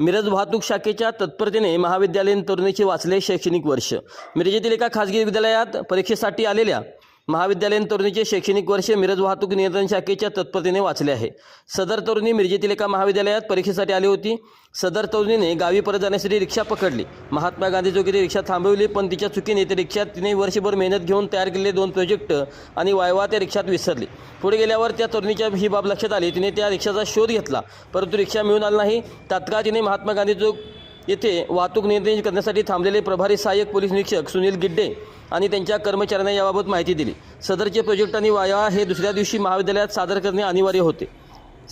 मिरज वाहतूक शाखेच्या तत्परतेने महाविद्यालयीन तरुणीचे वाचले शैक्षणिक वर्ष. मिरजेतील एका खाजगी विद्यालयात परीक्षेसाठी आलेल्या महाविद्यालयीन तरुणीचे शैक्षणिक वर्ष मिरज वाहतूक नियंत्रण शाखेच्या तत्परतेने वाचले आहे. सदर तरुणी मिरजेतील एका महाविद्यालयात परीक्षेसाठी आली होती. सदर तरुणीने गावी परत जाण्यासाठी रिक्षा पकडली. महात्मा गांधी चौकी रिक्षा थांबवली पण तिच्या चुकीने ते रिक्षात तिने वर्षभर मेहनत घेऊन तयार केलेले दोन प्रोजेक्ट आणि वायवा त्या रिक्षात विसरली. पुढे गेल्यावर त्या तरुणीच्या ही बाब लक्षात आली. तिने त्या रिक्षाचा शोध घेतला परंतु रिक्षा मिळून आला नाही. तात्काळ तिने महात्मा गांधी चौक येथे वाहतूक नियंत्रण करण्यासाठी थांबलेले प्रभारी सहाय्यक पोलीस निरीक्षक सुनील गिड्डे आणि त्यांच्या कर्मचाऱ्यांना याबाबत माहिती दिली. सदरचे प्रोजेक्ट आणि वाया हे दुसऱ्या दिवशी महाविद्यालयात सादर करणे अनिवार्य होते.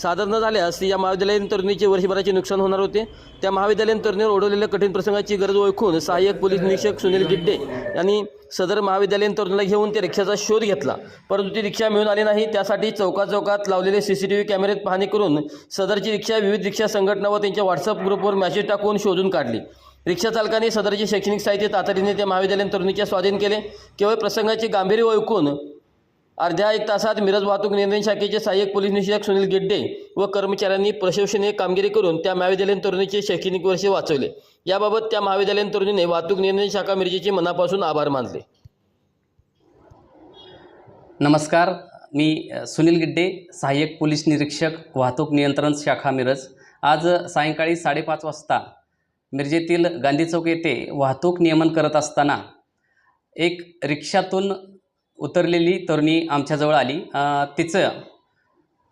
सादर न झाल्यास या महाविद्यालयीन तरुणीचे वर्षभराचे नुकसान होणार होते. त्या महाविद्यालयीन तरुणीवर ओढवलेल्या कठीण प्रसंगाची गरज ओळखून सहाय्यक पोलीस निरीक्षक सुनील गिड्डे यांनी सदर महाविद्यालयीन तरुणीला घेऊन त्या रिक्षाचा शोध घेतला. परंतु ती रिक्षा मिळून आली नाही. त्यासाठी चौकाचौकात चौकात लावलेले सी सी टी व्ही कॅमेऱ्यात पाहणी करून सदरची रिक्षा विविध रिक्षा संघटना व त्यांच्या व्हॉट्सअप ग्रुपवर मेसेज टाकून शोधून काढली. रिक्षा चालकाने सदरचे शैक्षणिक साहित्य तातडीने त्या महाविद्यालयीन तरुणीच्या स्वाधीन केले. केवळ प्रसंगाचे गांभीर्य ओळखून अर्ध्या एक तासात मिरज वाहतूक नियंत्रण शाखेचे सहाय्यक पोलीस निरीक्षक सुनील गिड्डे व कर्मचाऱ्यांनी प्रशंसनीय कामगिरी करून त्या महाविद्यालयीन तरुणीचे शैक्षणिक वर्ष वाचवले. याबाबत त्या महाविद्यालयीन तरुणीने वाहतूक नियंत्रण शाखा मिरजेचे मनापासून आभार मानले. नमस्कार मी सुनील गिड्डे सहाय्यक पोलीस निरीक्षक वाहतूक नियंत्रण शाखा मिरज. आज सायंकाळी साडेपाच वाजता मिरजेतील गांधी चौक येथे वाहतूक नियमन करत असताना एक रिक्षातून उतरलेली तरुणी आमच्याजवळ आली. तिचं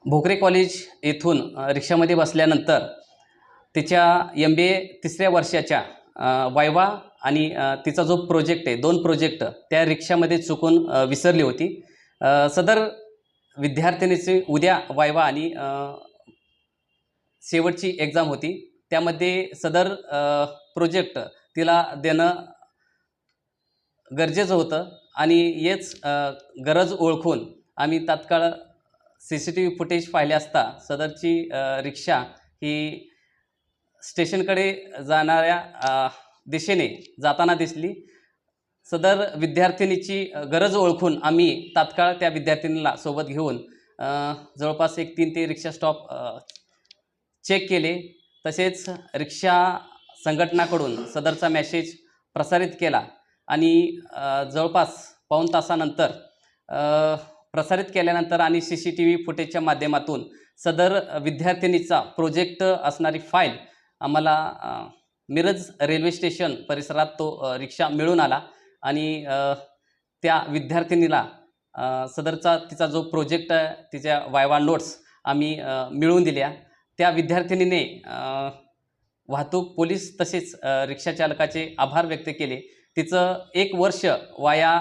भोकरे कॉलेज येथून रिक्षामध्ये बसल्यानंतर तिच्या एम बी ए तिसऱ्या वर्षाच्या वायवा आणि तिचा जो प्रोजेक्ट आहे दोन प्रोजेक्ट त्या रिक्षामध्ये चुकून विसरली होती. सदर विद्यार्थिनीची उद्या वायवा आणि शेवटची एक्झाम होती. त्यामध्ये सदर प्रोजेक्ट तिला देणं गरजेचं होतं. आणि हेच गरज ओळखून आम्ही तात्काळ C C T V footage पाहिले असता सदरची रिक्षा ही स्टेशनकडे जाणाऱ्या दिशेने जाताना दिसली. सदर विद्यार्थिनीची गरज ओळखून आम्ही तात्काळ त्या विद्यार्थिनीला सोबत घेऊन जवळपास एक तीन ते रिक्षा स्टॉप चेक केले. तसेच रिक्षा संघटनाकडून सदरचा मॅसेज प्रसारित केला. आणि जवळपास पाऊण तासानंतर प्रसारित केल्यानंतर आणि सी सी टी व्ही फुटेजच्या माध्यमातून सदर विद्यार्थिनीचा प्रोजेक्ट असणारी फाईल आम्हाला मिरज रेल्वे स्टेशन परिसरात तो रिक्षा मिळून आला आणि त्या विद्यार्थिनीला सदरचा तिचा जो प्रोजेक्ट आहे तिच्या वायवा नोट्स आम्ही मिळवून दिल्या. त्या विद्यार्थिनीने वाहतूक पोलीस तसेच रिक्षाचालकाचे आभार व्यक्त केले. तिचं एक वर्ष वाया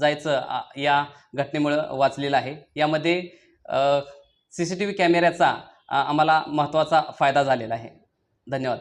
जायचं या घटनेमुळं वाचलेलं आहे. यामध्ये सी सी टी व्ही कॅमेऱ्याचा आम्हाला महत्त्वाचा फायदा झालेला आहे. धन्यवाद.